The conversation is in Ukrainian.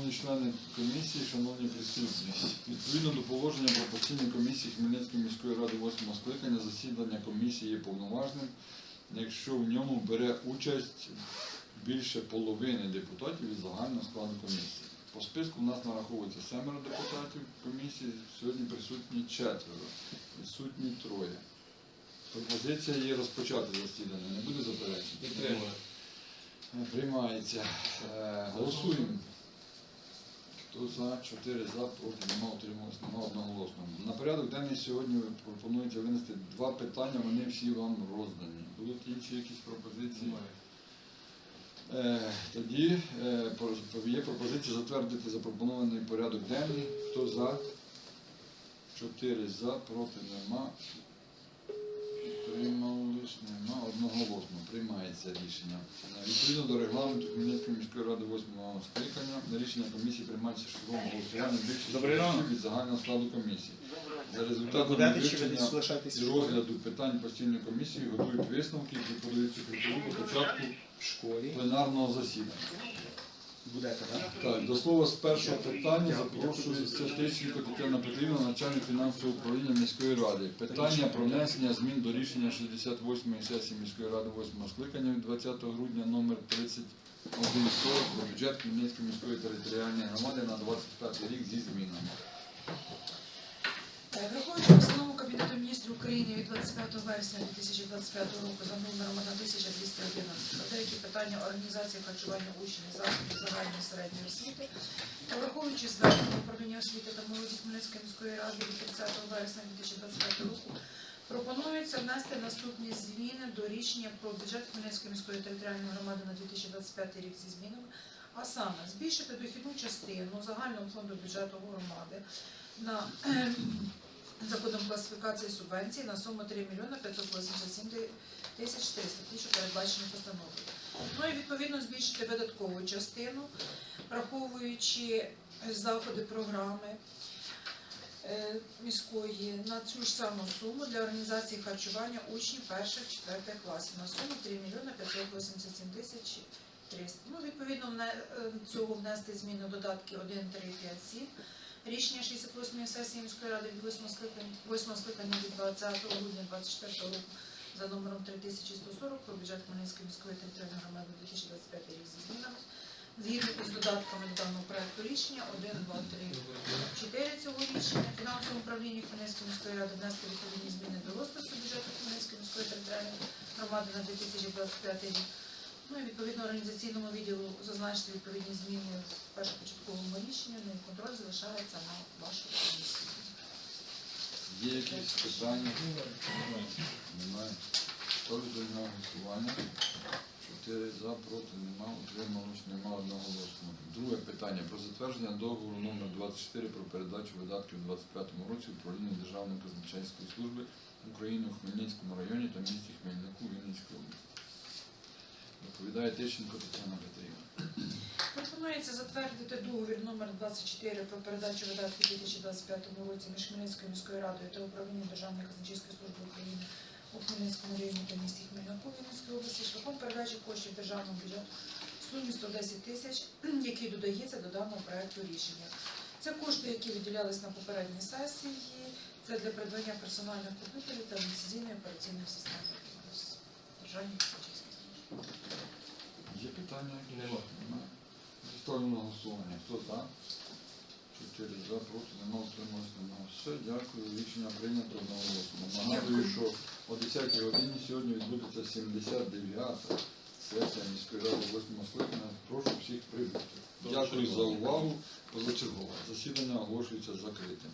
шановні члени комісії, шановні присутні, відповідно до положення про постійні комісії Хмельницької міської ради 8 скликання, засідання комісії є повноважним, якщо в ньому бере участь більше половини депутатів від загального складу комісії. По списку у нас нараховується семеро депутатів комісії, сьогодні присутні четверо, відсутні троє. Пропозиція є розпочати засідання, не буде заперечень? Е, Приймається. Е, Голосуємо. За? Чотири за, проти нема, утрималось, нема одноголосно. На порядок денний сьогодні пропонується винести два питання, вони всі вам роздані. Будуть інші якісь пропозиції? Е, Тоді е, є пропозиція затвердити запропонований порядок денний. Хто за? Чотири за, проти нема. Утримались, нема. Одноголосно приймається рішення. Відповідно до регламенту Хмельницької міської ради 8 скликання, рішення комісії приймається шляхом голосування більшості ранок. від загального складу комісії. За результатами вивчення і розгляду питань постійної комісії готують висновки, які подають секретарю до початку В школі? пленарного засідання. Будете, так? Так, до слова з першого питання запрошую Тищенко Тетяна Петрівна, начальник фінансового управління міської ради. Питання про внесення змін до рішення 68-ї сесії міської ради 8 скликання від 20 грудня номер 3140 про бюджет Хмельницької міської територіальної громади на 25 рік зі змінами. Е, Враховуючи постанову Кабінету міністрів України від 25 вересня 2025 року за номером 1211 про деякі питання організації харчування учнів закладів загальної середньої освіти, та враховуючи звернення управління освіти та молоді Хмельницької міської ради від 30 вересня 2025 року, пропонується внести наступні зміни до рішення про бюджет Хмельницької міської територіальної громади на 2025 рік зі змінами, а саме збільшити дохідну частину загального фонду бюджету громади на за кодом класифікації субвенцій на суму 3 мільйони 587 тисяч 400, ті, що передбачені постановою. Ну і відповідно збільшити видаткову частину, враховуючи заходи програми е, міської на цю ж саму суму для організації харчування учнів перших четвертих класів на суму 3 мільйони 587 тисяч 300. Ну, відповідно, е, цього внести зміни додатки 1, 3, 5, 7 Рішення 68-ї сесії міської ради від 8 скликання, 8 скликання від 20 грудня 24 року за номером 3140 про бюджет Хмельницької міської територіальної громади 2025 рік зі змінами. Згідно з додатками до даного проекту рішення 1, 2, 3, 4 цього рішення фінансовому управлінні Хмельницької міської ради внести відповідні зміни до розпису бюджету Хмельницької міської територіальної громади на 2025 рік. Ну і відповідно організаційному відділу зазначити відповідні зміни в першопочатковому рішенні, ну контроль залишається на вашу комісію. Є якісь питання? Немає. Ставлю на голосування. Чотири за, проти нема, утрималось, нема одноголосно. Друге питання про затвердження договору номер 24 про передачу видатків у 2025 році управління Державної казначейської служби України у Хмельницькому районі та місті. Доповідає Тищенко Тетяна Петрівна. Пропонується затвердити договір номер 24 про передачу видатків у 2025 році між Хмельницькою міською радою та управлінням Державної казначейської служби України у Хмельницькому районі та місті Хмельнику Вінницької області шляхом передачі коштів державного бюджету в сумі 110 тисяч, який додається до даного проекту рішення. Це кошти, які виділялись на попередній сесії. Це для придбання персональних комп'ютерів та ліцензійної операційної системи служби. Є питання? Нема. Немає. Ставлю на голосування. Хто за? Чотири за, проти, нема, утрималось, нема. Все, дякую. Рішення прийнято одноголосно. Нагадую, що о 10 годині сьогодні відбудеться 79-та сесія міської ради 8 скликання. Прошу всіх прибути. Дякую за увагу. Позачергове. Засідання оголошується закритим.